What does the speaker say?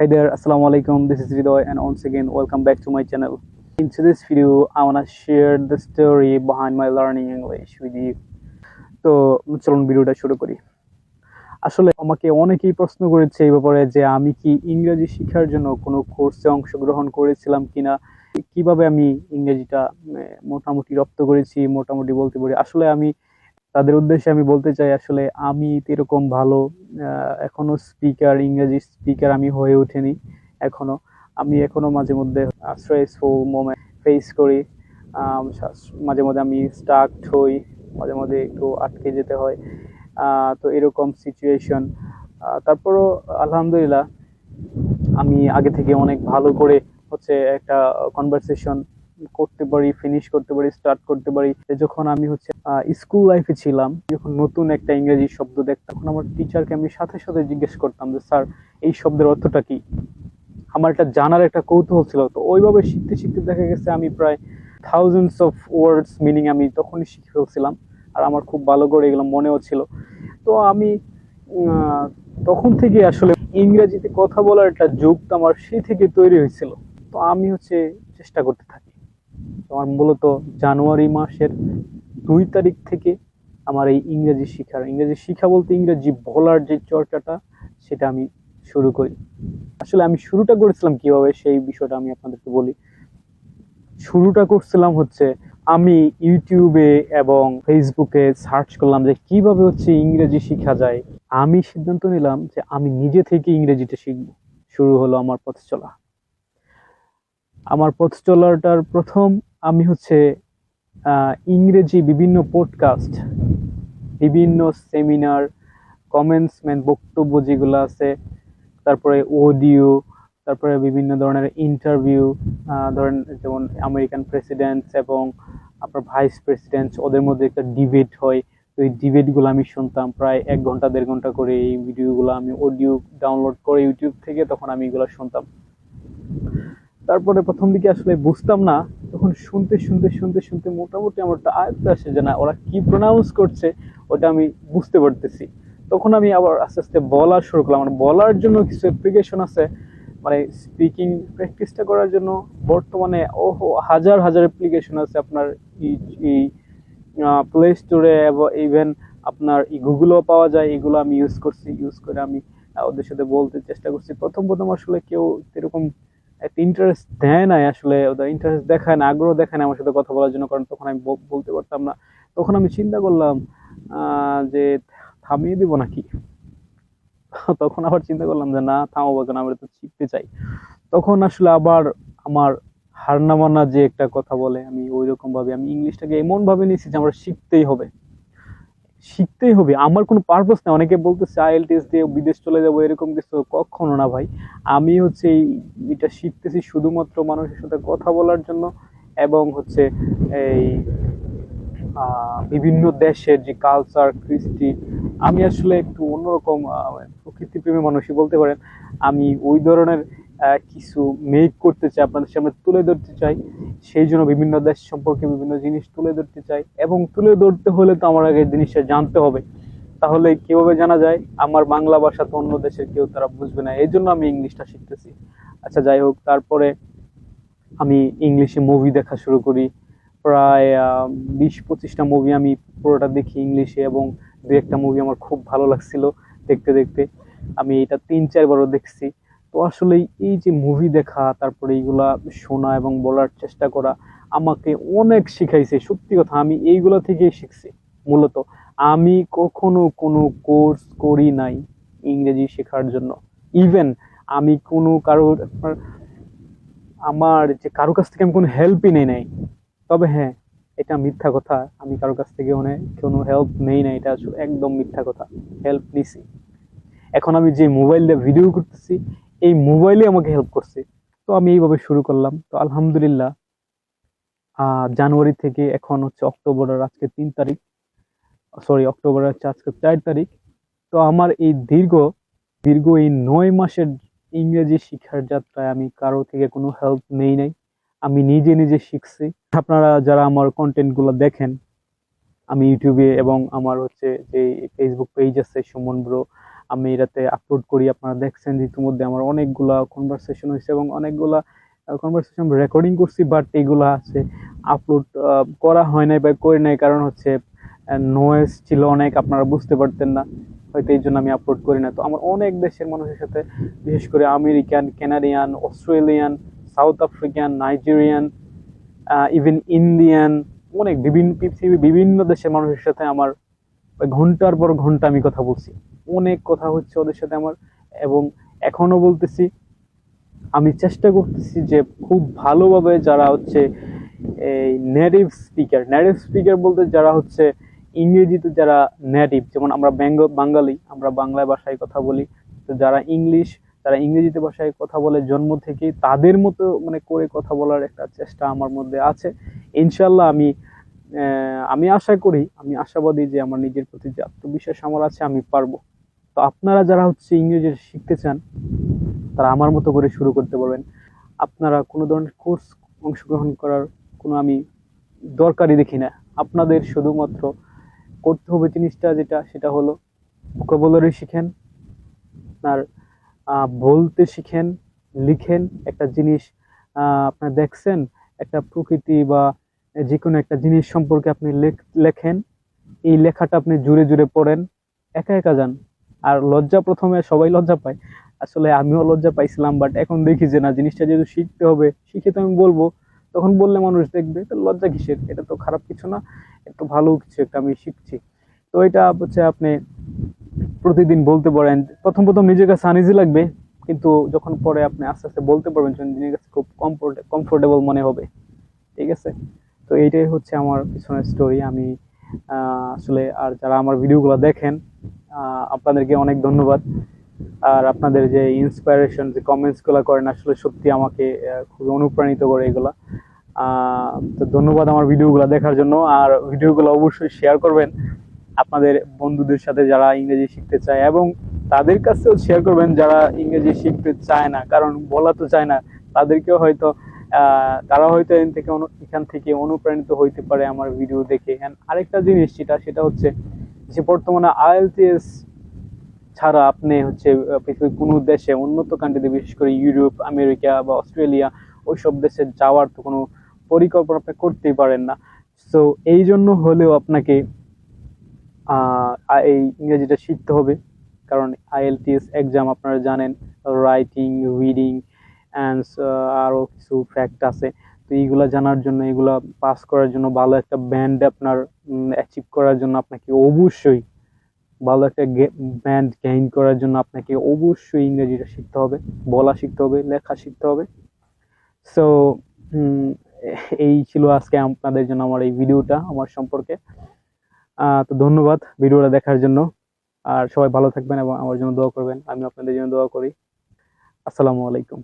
Hey there, Assalamu alaikum. This is Ridoy, and once again, welcome back to my channel. In today's video, I want to share the story behind my learning English with you. তো চলুন ভিডিওটা শুরু করি আসলে আমাকে অনেকেই প্রশ্ন করেছে এই ব্যাপারে যে আমি কি ইংরেজি শেখার জন্য কোনো কোর্সে অংশগ্রহণ করেছিলাম কিনা কীভাবে আমি ইংরেজিটা মোটামুটি রপ্ত করেছি মোটামুটি বলতে পারি আসলে আমি তাদের উদ্দেশ্যে আমি বলতে চাই আসলে আমি এরকম ভালো আহ, এখনও স্পিকার ইংরেজি স্পিকার আমি হয়ে ওঠেনি এখনও। আমি এখনও মাঝে মধ্যে স্ট্রেসফুল মোমেন্ট ফেস করি। মাঝে মধ্যে আমি স্টাকড হই মাঝে মধ্যে একটু আটকে যেতে হয়। তো এরকম সিচুয়েশন তারপরও আলহামদুলিল্লাহ আমি আগে থেকে অনেক ভালো করে হচ্ছে একটা কনভারসেশন করতে পারি ফিনিশ করতে পারি স্টার্ট করতে পারি। যখন আমি হচ্ছে স্কুল লাইফে ছিলাম, যখন নতুন একটা ইংরেজি শব্দ দেখতাম তখন আমার টিচারকে আমি সাথে সাথে জিজ্ঞেস করতাম যে স্যার এই শব্দের অর্থটা কি? আমার একটা জানার একটা কৌতূহল ছিল। তো ওইভাবে শিখতে শিখতে দেখা গেছে আমি প্রায় থাউজেন্ডস অফ ওয়ার্ডস মিনিং আমি তখনই শিখে ফেলছিলাম। আর আমার খুব ভালো করে এগুলো মনেও ছিল। তো আমি তখন থেকে আসলে ইংরেজিতে কথা বলার একটা যুগটা আমার সেই থেকে তৈরি হয়েছিল। তো আমি হচ্ছে চেষ্টা করতে থাকি। আমার মূলত জানুয়ারি মাসের দুই তারিখ থেকে আমার এই ইংরেজি শিখার, ইংরেজি শিখা বলতে ইংরেজি বলার যে চর্চাটা সেটা আমি শুরু করি। আসলে আমি শুরুটা করেছিলাম কীভাবে সেই বিষয়টা আমি আপনাদেরকে বলি। শুরুটা করছিলাম হচ্ছে আমি ইউটিউবে এবং ফেসবুকে সার্চ করলাম যে কীভাবে হচ্ছে ইংরেজি শেখা যায়। আমি সিদ্ধান্ত নিলাম যে আমি নিজে থেকে ইংরেজিটা শিখব। শুরু হলো আমার পথ চলা। আমার পথ চলাটার প্রথম আমি হচ্ছে ইংরেজি বিভিন্ন পডকাস্ট বিভিন্ন সেমিনার কমেন্টস ম্যান বক্তব্য যেগুলো আছে, তারপরে অডিও তারপরে বিভিন্ন ধরনের ইন্টারভিউ ধরেন যেমন আমেরিকান প্রেসিডেন্টস এবং আপনার ভাইস প্রেসিডেন্টস ওদের মধ্যে একটা ডিবেট হয়। তো এই ডিবেটগুলো আমি শুনতাম প্রায় এক ঘণ্টা, দেড় ঘণ্টা করে এই ভিডিওগুলো আমি অডিও ডাউনলোড করে ইউটিউব থেকে তখন আমি এগুলো শুনতাম। তারপরে প্রথম দিকে আসলে বুঝতাম না, তখন শুনতে শুনতে শুনতে শুনতে মোটামুটি আমার একটা আয়ত্ত আসে যে না, ওরা কি প্রোনাউন্স করছে ওটা আমি বুঝতে পারতেছি। তখন আমি আবার আস্তে আস্তে বলা শুরু করলাম। আমার বলার জন্য কিছু অ্যাপ্লিকেশন আছে মানে স্পিকিং প্র্যাকটিসটা করার জন্য। বর্তমানে ওহো, হাজার হাজার অ্যাপ্লিকেশন আছে আপনার এই- প্লে স্টোরে ইভেন আপনার এই গুগলও পাওয়া যায়। এগুলো আমি ইউজ করছি ইউজ করে আমি ওদের সাথে বলতে চেষ্টা করছি। প্রথম প্রথম আসলে কেউ এরকম একটা ইন্টারেস্ট দেয় না আসলে, ওদের ইন্টারেস্ট দেখায় না, আগ্রহ দেখায় না আমার সাথে কথা বলার জন্য, কারণ তখন আমি বলতে পারতাম না। তখন আমি চিন্তা করলাম যে থামিয়ে দিব নাকি? তখন আবার চিন্তা করলাম যে না, থামাবো কেন? আমরা তো শিখতে চাই। তখন আসলে আবার আমার হার না যে একটা কথা বলে, আমি ওই রকম ভাবে আমি ইংলিশটাকে এমন ভাবে নিয়েছি যে আমার শিখতেই হবে। শিখতেই হবে। আমার কোনো পারপাস নেই। অনেকে বলতেছে আইএলটিএস দিয়ে বিদেশ চলে যাব, এরকম কিছু কখনো না ভাই। আমি হচ্ছে এই এটা শিখতেছি শুধুমাত্র মানুষের সাথে কথা বলার জন্য এবং হচ্ছে এই বিভিন্ন দেশের যে কালচার কৃষ্টি, আমি আসলে একটু অন্যরকম প্রকৃতিপ্রেমী মানুষই বলতে পারেন। আমি ওই ধরনের কিছু মেক করতে চাই, আপনাদের সামনে তুলে ধরতে চাই। সেই জন্য বিভিন্ন দেশ সম্পর্কে বিভিন্ন জিনিস তুলে ধরতে চাই। এবং তুলে ধরতে হলে তো আমার আগে জিনিসটা জানতে হবে। তাহলে কীভাবে জানা যায়? আমার বাংলা ভাষা তো অন্য দেশের কেউ তারা বুঝবে না। এই জন্য আমি ইংলিশটা শিখতেছি। আচ্ছা যাই হোক, তারপরে আমি ইংলিশে মুভি দেখা শুরু করি। প্রায় বিশ পঁচিশটা মুভি আমি পুরোটা দেখি ইংলিশে এবং দু একটা মুভি আমার খুব ভালো লাগছিল দেখতে দেখতে। আমি এটা তিন চারবারও দেখছি। তো আসলে এই যে মুভি দেখা, তারপরে এইগুলা শোনা এবং বলার চেষ্টা করা আমাকে অনেক শিখাইছে। সত্যি কথা, আমি এইগুলা থেকেই শিখছি। মূলত আমি কখনো কোনো কোর্স করি নাই ইংরেজি শেখার জন্য। ইভেন আমি কোনো কারোর, আমার যে কারও কাছ থেকে আমি কোনো হেল্পই নেই নাই। তবে হ্যাঁ এটা মিথ্যা কথা। আমি কারও কাছ থেকে মানে কোনো হেল্প নেই না এটা একদম মিথ্যা কথা। হেল্প নিছি। এখন আমি যে মোবাইল দিয়ে ভিডিও করতেছি এই মোবাইলে আমাকে হেল্প করছে। তো আমি এইভাবে শুরু করলাম। তো আলহামদুলিল্লাহ জানুয়ারি থেকে এখন হচ্ছে অক্টোবরের আজকে তিন তারিখ সরি অক্টোবরের হচ্ছে আজকে চার তারিখ। তো আমার এই দীর্ঘ দীর্ঘ এই নয় মাসের ইংরেজি শিক্ষার যাত্রায় আমি কারও থেকে কোনো হেল্প নেই নাই। আমি নিজে নিজে শিখছি। আপনারা যারা আমার কন্টেন্টগুলো দেখেন, আমি ইউটিউবে এবং আমার হচ্ছে যে ফেসবুক পেজ আছে সুমন ব্রো আমি এটাতে আপলোড করি, আপনারা দেখছেন ইতিমধ্যে আমার অনেকগুলা কনভারসেশন হয়েছে এবং অনেকগুলা কনভারসেশন রেকর্ডিং করছি বাট এগুলা আছে আপলোড করা হয় নাই বা করি নাই কারণ হচ্ছে নয়েজ ছিল অনেক, আপনারা বুঝতে পারতেন না। হয়তো এই জন্য আমি আপলোড করি না। তো আমার অনেক দেশের মানুষের সাথে, বিশেষ করে American Canadian Australian South African Nigerian even Indian অনেক বিভিন্ন পৃথিবীর বিভিন্ন দেশের মানুষের সাথে আমার ঘণ্টার পর ঘণ্টা আমি কথা বলছি। অনেক কথা হচ্ছে ওদের সাথে আমার, এবং এখনও বলতেছি, আমি চেষ্টা করতেছি যে খুব ভালোভাবে যারা হচ্ছে এই নেটিভ স্পিকার নেটিভ স্পিকার বলতে যারা হচ্ছে ইংরেজিতে যারা নেটিভ যেমন আমরা বেঙ্গ বাঙালি, আমরা বাংলা ভাষায় কথা বলি, তো যারা ইংলিশ, যারা ইংরেজিতে ভাষায় কথা বলে জন্ম থেকেই তাদের মতো মানে করে কথা বলার একটা চেষ্টা আমার মধ্যে আছে। ইনশাল্লাহ আমি আমি আশা করি, আমি আশাবাদী যে আমার নিজের প্রতি যে আত্মবিশ্বাস আমার আছে, আমি পারব। তো আপনারা যারা হচ্ছে ইংরেজি শিখতে চান, তারা আমার মতো করে শুরু করতে পারবেন আপনারা কোনো ধরনের কোর্স অংশগ্রহণ করার কোনো আমি দরকারই দেখি না। আপনাদের শুধুমাত্র করতে হবে জিনিসটা যেটা, সেটা হলো ভোকাবুলারি শিখেন, আপনার বলতে শিখেন, লিখেন একটা জিনিস আপনার দেখছেন, একটা প্রকৃতি বা যে কোনো একটা জিনিস সম্পর্কে আপনি লেখ- লেখেন, এই লেখাটা আপনি জুড়ে জুড়ে পড়েন, একা একা যান। আর লজ্জা প্রথমে সবাই লজ্জা পায়। আসলে আমিও লজ্জা পাইছিলাম বাট এখন দেখি যে না, জিনিসটা যেহেতু শিখতে হবে, শিখে তো আমি বলব। তখন বললে মানুষ দেখবে তো লজ্জা কিসের? এটা তো খারাপ কিছু না একটু ভালো কিছু একটা আমি শিখছি। তো এটা হচ্ছে আপনি প্রতিদিন বলতে পারেন, প্রথম প্রথম নিজের কাছে আনিজি লাগবে, কিন্তু যখন পরে আপনি আস্তে আস্তে বলতে পারবেন নিজের কাছে খুব কমফোর্ট কমফোর্টেবল মনে হবে। ঠিক আছে? তো এইটাই হচ্ছে আমার পিছনের স্টোরি আমি আসলে আর যারা আমার ভিডিওগুলো দেখেন আপনাদেরকে অনেক ধন্যবাদ। আর আপনাদের যে ইন্সপায়ারেশন যে কমেন্টসগুলো করেন, আসলে সত্যি আমাকে খুবই অনুপ্রাণিত করে এগুলা। তো ধন্যবাদ আমার ভিডিওগুলো দেখার জন্য। আর ভিডিওগুলো অবশ্যই শেয়ার করবেন। আপনাদের বন্ধুদের সাথে যারা ইংরেজি শিখতে চায় এবং তাদের কাছেও শেয়ার করবেন যারা ইংরেজি শিখতে চায় না। কারণ বলা তো চায় না, তাদেরকেও হয়তো তারা হয়তো এখান থেকে এখান থেকে অনুপ্রাণিত হইতে পারে আমার ভিডিও দেখে। আরেকটা জিনিস যেটা, সেটা হচ্ছে যে বর্তমানে আইএলটিএস ছাড়া আপনি হচ্ছে পৃথিবীর কোনো দেশে উন্নত কান্ট্রিতে বিশেষ করে ইউরোপ, আমেরিকা বা অস্ট্রেলিয়া, ওইসব দেশে যাওয়ার তো কোনো পরিকল্পনা আপনি করতেই পারেন না। সো এই জন্য হলেও আপনাকে এই ইংরেজিটা শিখতে হবে। কারণ আইএলটিএস এক্সাম আপনারা জানেন রাইটিং রিডিং অ্যান্ড আরও কিছু ফ্যাক্ট আছে। তো এইগুলা জানার জন্য এগুলা পাস করার জন্য, ভালো একটা ব্যান্ড আপনার অ্যাচিভ করার জন্য আপনাকে অবশ্যই ভালো একটা ব্যান্ড গেইন করার জন্য আপনাকে অবশ্যই ইংরেজিটা শিখতে হবে, বলা শিখতে হবে, লেখা শিখতে হবে। সো এই ছিল আজকে আপনাদের জন্য আমার এই ভিডিওটা, আমার সম্পর্কে। তো ধন্যবাদ ভিডিওটা দেখার জন্য। আর সবাই ভালো থাকবেন এবং আমার জন্য দোয়া করবেন। আমি আপনাদের জন্য দোয়া করি। আসসালামু আলাইকুম।